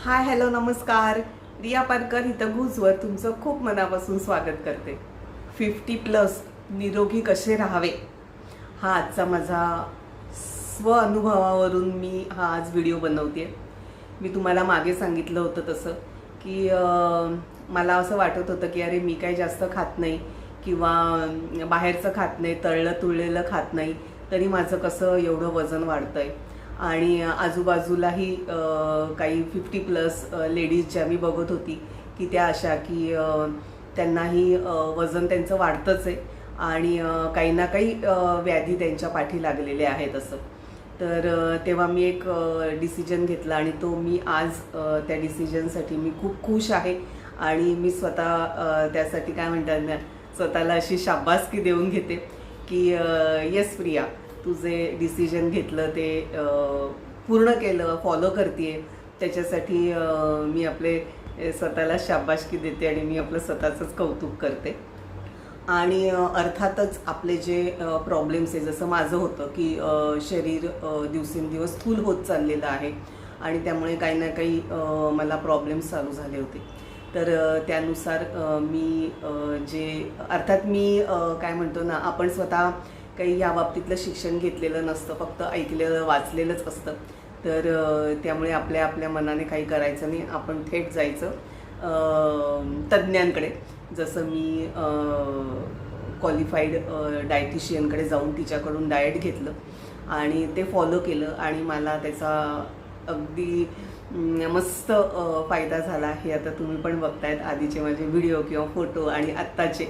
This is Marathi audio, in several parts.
हाय हॅलो नमस्कार. रिया पारकर इथं घुजवर तुमचं खूप मनापासून स्वागत करते. फिफ्टी प्लस निरोगी कसे राहावे? हा आजचा माझा स्व अनुभवावरून मी हा आज व्हिडिओ बनवते मी तुम्हाला मागे सांगितलं होतं तसं की मला असं वाटत होतं की अरे मी काही जास्त खात नाही किंवा बाहेरचं खात नाही तळलं तुळलेलं खात नाही तरी माझं कसं एवढं वजन वाढतं आहे आणि आजूबाजूलाही काही फिफ्टी प्लस लेडीज ज्या मी बघत होती की त्या अशा की त्यांनाही वजन त्यांचं वाढतंच आहे आणि काही ना काही व्याधी त्यांच्या पाठी लागलेले आहेत असं. तर तेव्हा मी एक डिसिजन घेतला आणि तो मी आज त्या डिसिजनसाठी मी खूप खुश आहे आणि मी स्वतः त्यासाठी काय म्हणतात ना स्वतःला अशी शाबासकी देऊन घेते की येस प्रिया. तू जे डिसिजन घेतलं ते पूर्ण केलं फॉलो करते त्याच्यासाठी मी आपले स्वतःला शाबाशकी देते आणि मी आपलं स्वतःचंच कौतुक करते. आणि अर्थातच आपले जे प्रॉब्लेम्स आहे जसं माझं होतं की शरीर दिवसेंदिवस स्थूल होत चाललेलं आहे आणि त्यामुळे काही ना काही मला प्रॉब्लेम्स चालू झाले होते. तर त्यानुसार मी जे अर्थात मी काय म्हणतो ना आपण स्वतः काही या बाबतीतलं शिक्षण घेतलेलं नसतं फक्त ऐकलेलं वाचलेलंच असतं. तर त्यामुळे आपल्या आपल्या मनाने काही करायचं नाही आपण थेट जायचं तज्ज्ञांकडे. जसं मी क्वालिफाईड डायटिशियनकडे जाऊन तिच्याकडून डाएट घेतलं आणि ते फॉलो केलं आणि मला त्याचा अगदी मस्त फायदा झाला. हे आता तुम्ही पण बघतायत आधीचे माझे व्हिडिओ किंवा फोटो आणि आत्ताचे.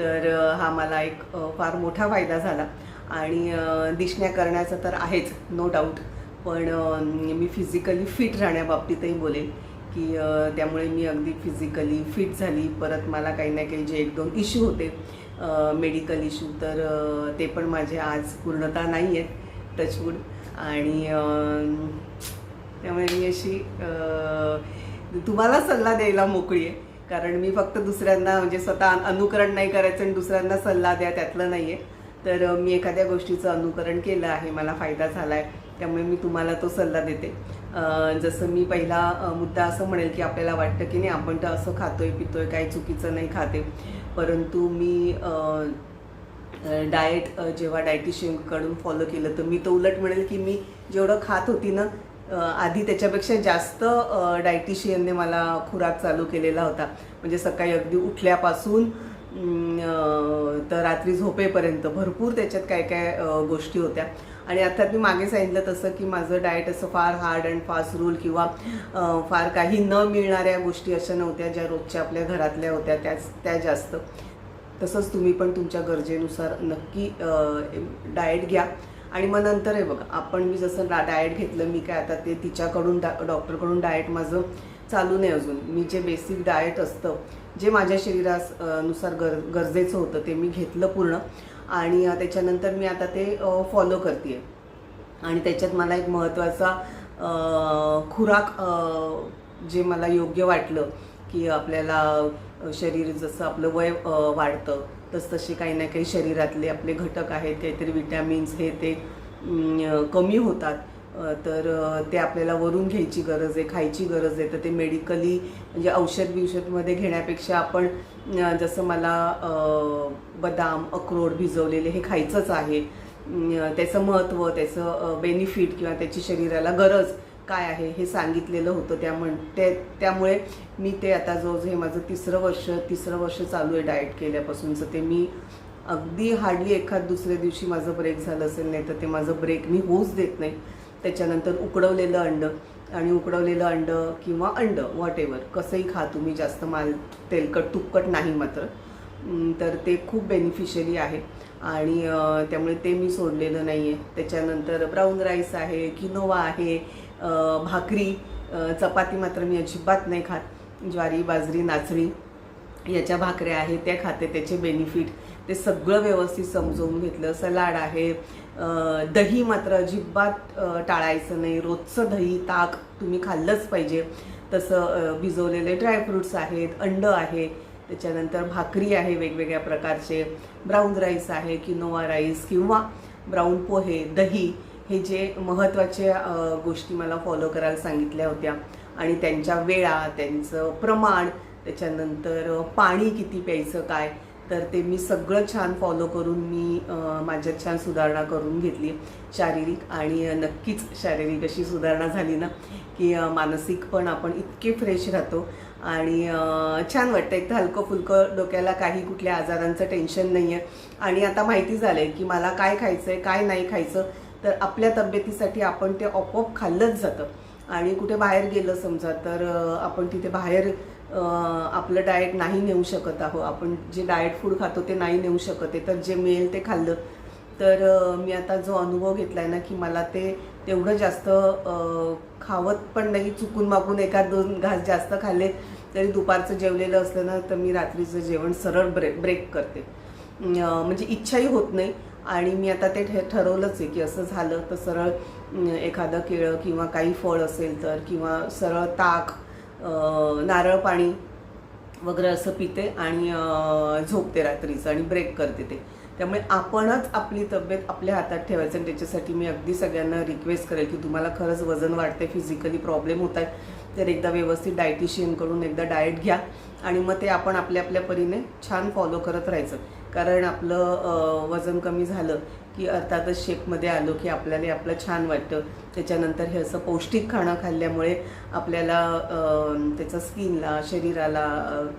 तर हा मला एक फार मोठा फायदा झाला. आणि दिसण्या करण्याचा तर आहेच नो डाऊट पण मी फिजिकली फिट राहण्याबाबतीतही बोलेन की त्यामुळे मी अगदी फिजिकली फिट झाली. परत मला काही ना काही जे एक दोन इश्यू होते मेडिकल इश्यू तर ते पण माझे आज पूर्णता नाही आहेत टचवूड आणि त्यामुळे मी अशी तुम्हाला सल्ला द्यायला मोकळी आहे. कारण मी फक्त दुसऱ्यांना म्हणजे स्वतः अनुकरण नाही करायचं आणि दुसऱ्यांना सल्ला द्या त्यातलं नाही आहे तर मी एखाद्या गोष्टीचं अनुकरण केलं आहे मला फायदा झाला आहे त्यामुळे मी तुम्हाला तो सल्ला देते. जसं मी पहिला मुद्दा असं म्हणेल की आपल्याला वाटतं की नाही आपण तर असं खातोय पितोय काही चुकीचं नाही खाते. परंतु मी डाएट जेव्हा डायटिशियनकडून फॉलो केलं तर मी तो उलट म्हणेल की मी जेवढं खात होती ना आधी त्याच्यापेक्षा जास्त डायटिशियनने मला खुराक चालू केलेला होता. म्हणजे सकाळी अगदी उठल्यापासून तर रात्री झोपेपर्यंत भरपूर त्याच्यात काय काय गोष्टी होत्या. आणि अर्थात मी मागे सांगितलं तसं की माझं डाएट असं फार हार्ड अँड फास्ट रूल किंवा फार काही न मिळणाऱ्या गोष्टी अशा नव्हत्या ज्या रोजच्या आपल्या घरातल्या होत्या त्याच त्या जास्त. तसंच तुम्ही पण तुमच्या गरजेनुसार नक्की डाएट घ्या. आणि मग नंतर आहे बघा आपण मी जसं डा डाएट घेतलं मी काय आता ते तिच्याकडून डा डॉक्टरकडून डाएट माझं चालू नाही अजून. मी जे बेसिक डाएट असतं जे माझ्या शरीरासनुसार गर गरजेचं होतं ते मी घेतलं पूर्ण. आणि त्याच्यानंतर मी आता ते फॉलो करते आणि त्याच्यात मला एक महत्त्वाचा खुराक जे मला योग्य वाटलं की आपल्याला शरीर जसं आपलं वय वाढतं तसतशी काही ना काही शरीरातले आपले घटक आहेत काहीतरी विटॅमिन्स हे ते कमी होतात. तर ते आपल्याला वरून घ्यायची गरज आहे खायची गरज आहे. तर ते मेडिकली म्हणजे औषध बिवषधमध्ये घेण्यापेक्षा आपण जसं मला बदाम अक्रोड भिजवलेले हे खायचंच आहे. त्याचं महत्त्व त्याचं बेनिफिट किंवा त्याची शरीराला गरज काय आहे हे सांगितलेलं होतं त्यामुळे ते त्यामुळे मी ते आता जो हे माझं तिसरं वर्ष तिसरं वर्ष चालू आहे डाएट केल्यापासूनचं ते मी अगदी हार्डली एखाद दुसऱ्या दिवशी माझं ब्रेक झालं असेल नाही तर ते माझं ब्रेक मी होऊच देत नाही. त्याच्यानंतर उकडवलेलं अंड आणि उकडवलेलं अंड किंवा अंड व्हॉट एवर कसंही खा तुम्ही जास्त माल तेलकट तुपकट नाही मात्र. तर ते खूप बेनिफिशियली आहे. आणि त्यामुळे ते मी सोडलेलं नाही आहे त्याच्यानंतर ब्राऊन राईस आहे किनोवा आहे भाकरी चपाती मात्र मी अजिबात नाही खात. ज्वारी बाजरी नाचणी याच्या भाकऱ्या आहेत त्या खाते. त्याचे बेनिफिट ते सगळं व्यवस्थित समजवून घेतलं. सलाड आहे दही मात्र अजिबात टाळायचं नाही. रोजचं दही ताक तुम्ही खाल्लंच पाहिजे. तसं भिजवलेले ड्रायफ्रुट्स आहेत अंड आहे त्याच्यानंतर भाकरी आहे वेगवेगळ्या प्रकारचे. ब्राऊन राईस आहे किनोवा राईस किंवा ब्राऊन पोहे दही हे जे महत्त्वाचे गोष्टी मला फॉलो करायला सांगितल्या होत्या. आणि त्यांच्या वेळा त्यांचं प्रमाण त्याच्यानंतर पाणी किती प्यायचं काय तर ते मी सगळं छान फॉलो करून मी माझ्यात छान सुधारणा करून घेतली. शारीरिक आणि नक्कीच शारीरिक अशी सुधारणा झाली ना की मानसिक पण आपण इतके फ्रेश राहतो. आणि छान वाटतं. एक तर हलकं फुलकं डोक्याला काही कुठल्या आजारांचं टेन्शन नाही आहे आणि आता माहिती झालं आहे की मला काय खायचं आहे काय नाही खायचं तर आपल्या तब्येतीसाठी आपण ते आपोआप खाल्लंच जातं. आणि कुठे बाहेर गेलं समजा तर आपण तिथे बाहेर आपलं डाएट नाही नेऊ शकत आहो आपण जे डाएट फूड खातो ते नाही नेऊ शकत आहे. तर जे मिळेल ते खाल्लं. तर मी आता जो अनुभव घेतला आहे ना की मला ते तेवढं जास्त खावत पण नाही चुकून मागून एखाद दोन घास जास्त खाल्ले तरी दुपारचं जेवलेलं असलं ना तर मी रात्रीचं जेवण सरळ ब्रेक ब्रेक करते. म्हणजे इच्छाही होत नाही. आणि मी आता ते ठरवलंच आहे की असं झालं तर सरळ एखादं केळं किंवा काही फळ असेल तर किंवा सरळ ताक नारळ पाणी वगैरे असं पिते आणि झोपते रात्रीचं आणि ब्रेक करते ते. त्यामुळे आपणच आपली तब्येत आपल्या हातात ठेवायचं आणि त्याच्यासाठी मी अगदी सगळ्यांना रिक्वेस्ट करेल की तुम्हाला खरंच वजन वाढते फिजिकली प्रॉब्लेम होत आहेत तर एकदा व्यवस्थित डायटिशियनकडून एकदा डाएट घ्या आणि मग ते आपण आपल्या आपल्या परीने छान फॉलो करत राहायचं. कारण आपलं वजन कमी झालं की अर्थातच शेपमध्ये आलो की आपल्याला आपलं छान वाटतं. त्याच्यानंतर हे असं पौष्टिक खाणं खाल्ल्यामुळे आपल्याला त्याचा त्याचं स्किनला शरीराला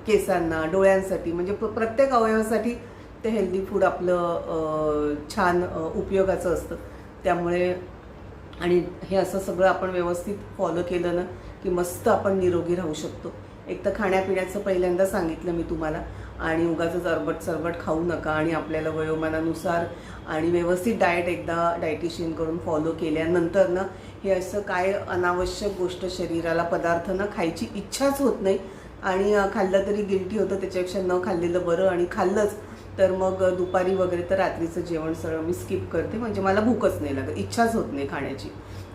केसांना डोळ्यांसाठी म्हणजे प्रत्येक अवयवासाठी ते हेल्दी फूड आपलं छान उपयोगाचं असतं. त्यामुळे आणि हे असं सगळं आपण व्यवस्थित फॉलो केलं ना की मस्त आपण निरोगी राहू शकतो. एक तर खाण्यापिण्याचं पहिल्यांदा सांगितलं मी तुम्हाला. आणि उगाच अरबट सरबट खाऊ नका आणि आपल्याला वयोमानानुसार आणि व्यवस्थित डाएट एकदा डायटिशियनकडून फॉलो केल्यानंतर ना हे असं काय अनावश्यक गोष्ट शरीराला पदार्थ ना खायची इच्छाच होत नाही. आणि खाल्लं तरी गिल्टी होतं त्याच्यापेक्षा न खाल्लेलं बरं आणि खाल्लंच. तर मग दुपारी वगैरे तर रात्रीचं जेवण सरळ मी स्किप करते. म्हणजे मला भूकच नाही लागत. इच्छाच होत नाही खाण्याची.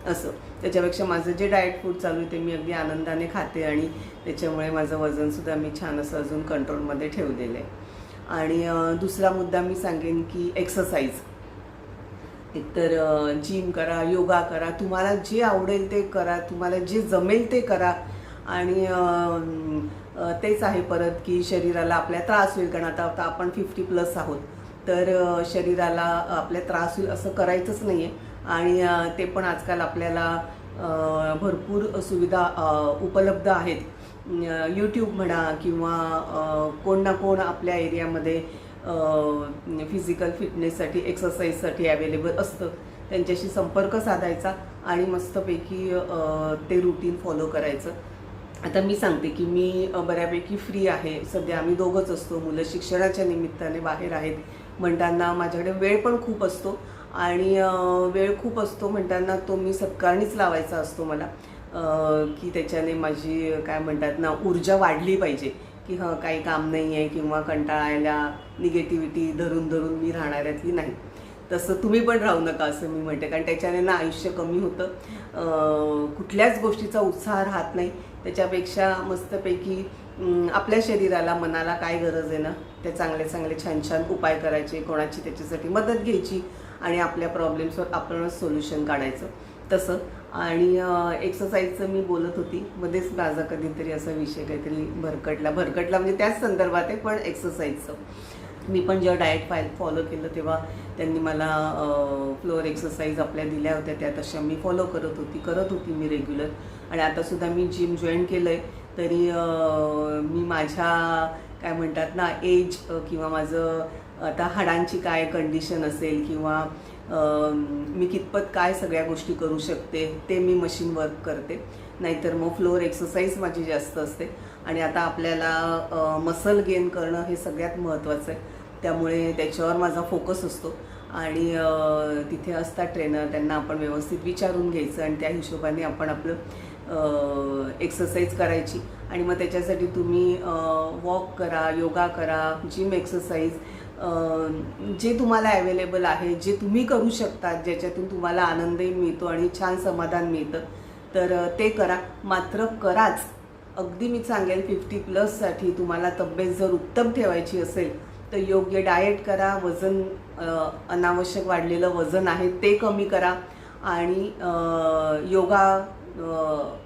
असं. त्याच्यापेक्षा माझं जे डाएट फूड चालू आहे ते मी अगदी आनंदाने खाते आणि त्याच्यामुळे माझं वजनसुद्धा मी छान असं अजून कंट्रोलमध्ये ठेवलेलं आहे. आणि दुसरा मुद्दा मी सांगेन की एक्सरसाइज एकतर जिम करा योगा करा. तुम्हाला जे आवडेल ते करा. तुम्हाला जे जमेल ते करा. आणि तेच आहे परत की शरीराला आपल्या त्रास होईल. कारण आता आता आपण फिफ्टी प्लस आहोत. तर शरीराला आपल्या त्रास होईल असं करायचंच नाही आहे आणि ते पण आजकाल आपल्याला भरपूर सुविधा उपलब्ध आहेत. यूट्यूब म्हणा किंवा कोण ना कोण आपल्या एरियामध्ये फिजिकल फिटनेससाठी एक्सरसाइजसाठी अवेलेबल असतं. त्यांच्याशी संपर्क साधायचा आणि मस्तपैकी ते रुटीन फॉलो करायचं. आता मी सांगते की मी बऱ्यापैकी फ्री आहे. सध्या आम्ही दोघंच असतो. मुलं शिक्षणाच्या निमित्ताने बाहेर आहेत. म्हणताना माझ्याकडे वेळ पण खूप असतो. आणि वेळ खूप असतो म्हणताना तो मी सत्कारणीच लावायचा असतो मला. की त्याच्याने माझी काय म्हणतात ना ऊर्जा वाढली पाहिजे. की हं काही काम नाही आहे किंवा कंटाळायला निगेटिव्हिटी धरून धरून मी राहणाऱ्यातली नाही. तसं तुम्ही पण राहू नका असं मी म्हणते. कारण त्याच्याने ना आयुष्य कमी होतं. कुठल्याच गोष्टीचा उत्साह राहत नाही. त्याच्यापेक्षा मस्तपैकी आपल्या शरीराला मनाला काय गरज आहे ना ते चांगले चांगले छान छान उपाय करायचे कोणाची त्याच्यासाठी मदत घ्यायची आणि आपल्या प्रॉब्लेम्सवर आपणच सोल्युशन काढायचं. तसं. आणि एक्सरसाइजचं मी बोलत होती. मध्येच माझा कधीतरी असा विषय काहीतरी भरकटला. भरकटला म्हणजे त्याच संदर्भात आहे पण एक्सरसाइजचं मी पण जेव्हा डाएट फाईल फॉलो केलं तेव्हा त्यांनी मला फ्लोअर एक्सरसाइज आपल्या दिल्या होत्या त्या तशा मी फॉलो करत होती करत होती मी रेग्युलर आणि आतासुद्धा मी जिम जॉईन केलं आहे तरी मी माझ्या काय म्हणतात ना एज किंवा माझं आता हाडांची काय कंडिशन असेल किंवा मी कितपत काय सगळ्या गोष्टी करू शकते ते मी मशीन वर्क करते. नाहीतर मग फ्लोअर एक्सरसाइज माझी जास्त असते. आणि आता आपल्याला मसल गेन करणं हे सगळ्यात महत्त्वाचं आहे. त्यामुळे त्याच्यावर माझा फोकस असतो. आणि तिथे असतात ट्रेनर त्यांना आपण व्यवस्थित विचारून घ्यायचं आणि त्या हिशोबाने आपण आपलं एक्सरसाइज करायची. आणि मग त्याच्यासाठी तुम्ही वॉक करा योगा करा जिम एक्सरसाइज जे तुम्हाला अवेलेबल आहे जे तुम्ही करू शकता ज्याच्यातून तुम्हाला आनंदही मिळतो आणि छान समाधान मिळतं तर ते करा. मात्र कराच. अगदी मी सांगेल फिफ्टी प्लससाठी तुम्हाला तब्येत जर उत्तम ठेवायची असेल तर योग्य डाएट करा वजन अनावश्यक वाढलेलं वजन आहे ते कमी करा. आणि योगा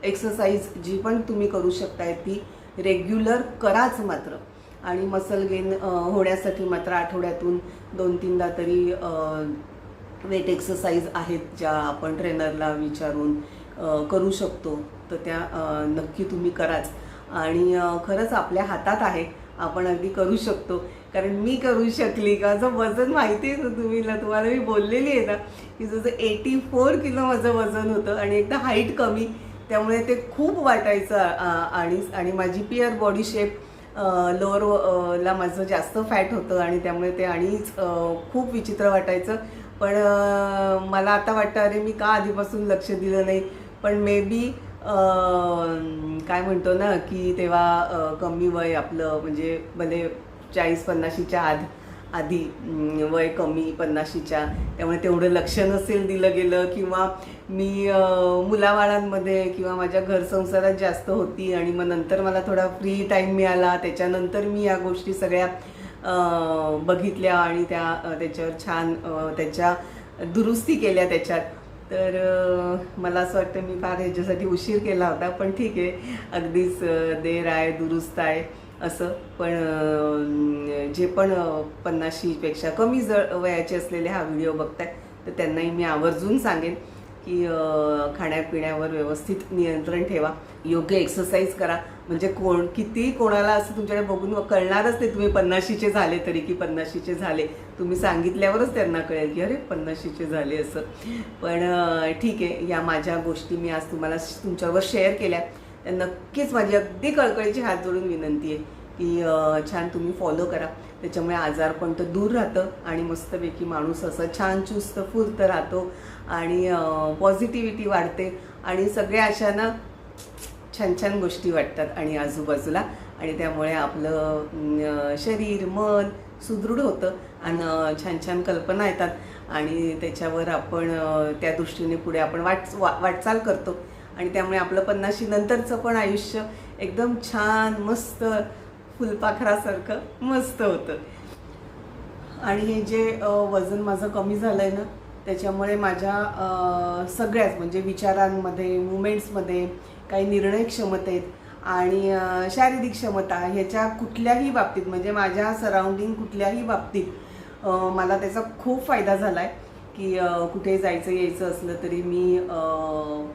एक्सरसाइज जी पण तुम्ही करू शकताय ती रेग्युलर कराच मात्र. आणि मसल गेन होण्यासाठी मात्र आठवड्यातून दोन तीनदा तरी वेट एक्सरसाइज आहेत ज्या आपण ट्रेनरला विचारून करू शकतो. तर त्या नक्की तुम्ही कराच. आणि खरंच आपल्या हातात आहे. आपण अगदी करू शकतो. कारण मी करू शकली का? असं वजन माहिती आहे ना तुम्हीला. तुम्हाला मी बोललेली आहे ना की जसं एटी फोर किलो माझं वजन होतं आणि एकदा हाईट कमी त्यामुळे ते खूप वाटायचं आणि आणि माझी पिअर बॉडी शेप लोअर ला माझं जास्त फॅट होतं आणि त्यामुळे ते आणिच खूप विचित्र वाटायचं. पण मला आता वाटतं अरे मी का आधीपासून लक्ष दिलं नाही? पण मे बी काय म्हणतो ना की तेव्हा कमी वय आपलं म्हणजे भले चाळीस पन्नाशीच्या आध आधी वय कमी पन्नाशीच्या. त्यामुळे तेवढं लक्ष नसेल दिलं गेलं किंवा मी मुलाबाळांमध्ये किंवा माझ्या घर संसारात जास्त होती आणि मग नंतर मला थोडा फ्री टाईम मिळाला. त्याच्यानंतर मी या गोष्टी सगळ्या बघितल्या आणि त्या त्याच्यावर छान त्याच्या दुरुस्ती केल्या त्याच्यात. तर मला असं वाटतं मी फार ह्याच्यासाठी उशीर केला होता पण ठीक आहे. अगदीच देर आहे दुरुस्त आहे. असं. पण जे पण पन्नाशीपेक्षा कमी जळ वयाचे असलेले हा व्हिडिओ बघताय तर त्यांनाही मी आवर्जून सांगेन की खाण्यापिण्यावर व्यवस्थित नियंत्रण ठेवा. योग्य एक्सरसाइज करा. म्हणजे कोण किती कोणाला असं तुमच्याकडे बघून कळणारच नाही तुम्ही पन्नाशीचे झाले तरी की पन्नाशीचे झाले. तुम्ही सांगितल्यावरच त्यांना कळेल की अरे पन्नाशीचे झाले असं. पण ठीक आहे या माझ्या गोष्टी मी आज तुम्हाला तुमच्यावर शेअर केल्या. नक्कीच माझी अगदी कळकळीची हात जोडून विनंती आहे की छान तुम्ही फॉलो करा. त्याच्यामुळे आजार पण तर दूर राहतं आणि मस्तपैकी माणूस असं छान चुस्त फुलत राहतो आणि पॉझिटिव्हिटी वाढते आणि सगळ्या अशा ना छान छान गोष्टी वाटतात आणि आजूबाजूला. आणि त्यामुळे आपलं शरीर मन सुदृढ होतं आणि छान छान कल्पना येतात. आणि त्याच्यावर आपण त्या दृष्टीने पुढे आपण वाट वा वाटचाल करतो. आणि त्यामुळे आपलं पन्नाशी नंतरचं पण आयुष्य एकदम छान मस्त फुलपाखरासारखं मस्त होतं. आणि हे जे वजन माझं कमी झालं आहे ना त्याच्यामुळे माझ्या सगळ्याच म्हणजे विचारांमध्ये मुमेंट्समध्ये काही निर्णय क्षमतेत आणि शारीरिक क्षमता ह्याच्या कुठल्याही बाबतीत म्हणजे माझ्या सराउंडिंग कुठल्याही बाबतीत मला त्याचा खूप फायदा झाला आहे की कुठे जायचं यायचं असलं तरी मी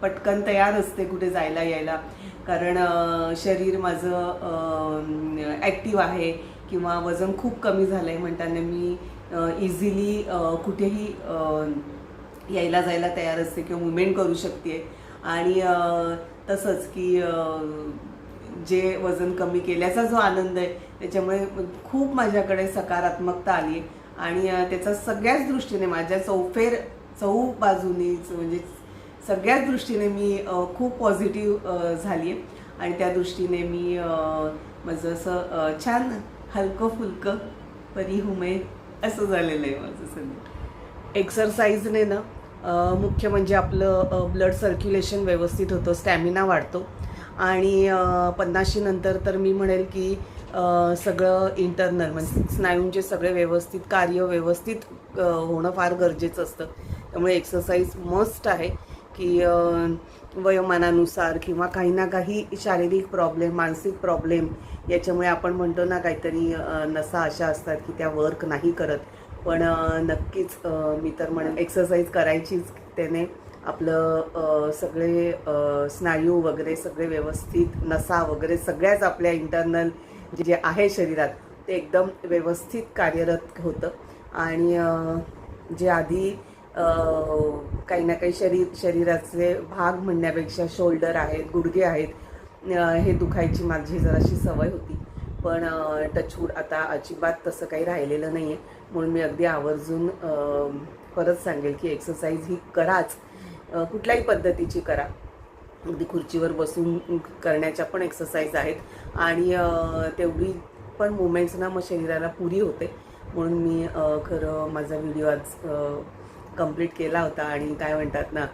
पटकन तयार असते कुठे जायला यायला. कारण शरीर माझं ॲक्टिव्ह आहे किंवा वजन खूप कमी झालं आहे म्हणताना मी इझिली कुठेही यायला जायला तयार असते किंवा मुवमेंट करू शकते. आणि तसंच की जे वजन कमी केल्याचा जो आनंद आहे त्याच्यामुळे खूप माझ्याकडे सकारात्मकता आली आहे. आणि त्याचा सगळ्याच दृष्टीने माझ्या चौफेर चौ बाजूनीच म्हणजे सगळ्याच दृष्टीने मी खूप पॉझिटिव्ह झाली आहे आणि त्या दृष्टीने मी माझं असं छान हलकं फुलकं परी हुमे असं झालेलं आहे माझं सध्या एक्सरसाइजने ना मुख्य म्हणजे आपलं ब्लड सर्क्युलेशन व्यवस्थित होतं स्टॅमिना वाढतो. आणि पन्नाशीनंतर पन्नाशी नंतर तर मी म्हणेल की सगळं इंटरनल म्हणजे स्नायूंचे सगळे व्यवस्थित कार्य व्यवस्थित होणं फार गरजेचं असतं. त्यामुळे एक्सरसाइज मस्ट आहे की वयोमानानुसार किंवा काही ना काही शारीरिक प्रॉब्लेम मानसिक प्रॉब्लेम याच्यामुळे आपण म्हणतो ना काहीतरी नसा अशा असतात की त्या वर्क नाही करत. पण नक्कीच मी तर म्हणेन एक्सरसाइज करायचीच त्याने आपलं सगळे स्नायू वगैरे सगळे व्यवस्थित नसा वगैरे सगळ्याच आपल्या इंटरनल जे आहे शरीरात ते एकदम व्यवस्थित कार्यरत होतं. आणि जे आधी काही ना काही शरीर शरीराचे भाग म्हणण्यापेक्षा शोल्डर आहेत गुडघे आहेत हे दुखायची माझी जराशी सवय होती. पण टचवूड आता अजिबात तसं काही राहिलेलं नाही आहे म्हणून मी अगदी आवर्जून परत सांगेल की एक्सरसाइज ही कराच. कुठल्याही पद्धतीची करा. अगदी खुर्चीवर बसून करण्याच्या पण एक्सरसाइज आहेत. आणि तेवढी पण मुवमेंट्स ना मग शरीराला पुरी होते. म्हणून मी खरं माझा व्हिडिओ आज कंप्लीट केला होता. आणि काय म्हणतात ना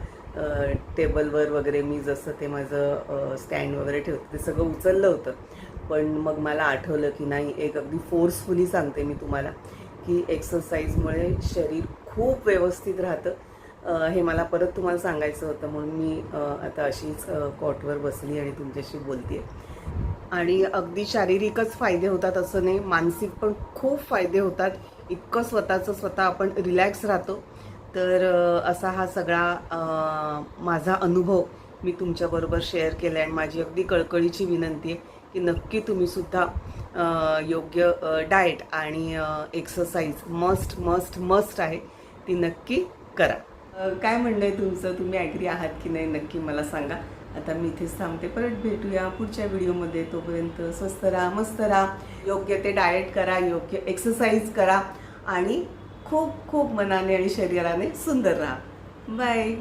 टेबलवर वगैरे मी जसं ते माझं स्टँड वगैरे ठेवते ते सगळं उचललं होतं. पण मग मला आठवलं की नाही एक अगदी फोर्सफुली सांगते मी तुम्हाला की एक्सरसाइजमुळे शरीर खूप व्यवस्थित राहतं. हे मला परत तुम्हाला सांगायचं होतं म्हणून मी आता अशीच कॉटवर बसली आणि तुमच्याशी बोलते आणि अगदी शारीरिकच फायदे होतात असं नाही मानसिक पण खूप फायदे होतात. इतकं स्वतःचं स्वतः आपण रिलॅक्स राहतो. तर असा हा सगळा माझा अनुभव मी तुमच्याबरोबर शेअर केला आहे आणि माझी अगदी कळकळीची विनंती आहे की नक्की तुम्हीसुद्धा योग्य डाएट आणि एक्सरसाइज मस्ट मस्ट मस्ट आहे ती नक्की करा. काय म्हणणं आहे तुमचं? तुम्ही ॲग्री आहात की नाही? नक्की मला सांगा. आता मी इथेच थांबते. परत भेटूया पुढच्या व्हिडिओमध्ये. तोपर्यंत स्वस्त राहा मस्त राहा. योग्य ते डाएट करा योग्य एक्सरसाइज करा आणि खूप खूप मनाने आणि शरीराने सुंदर राहा. बाय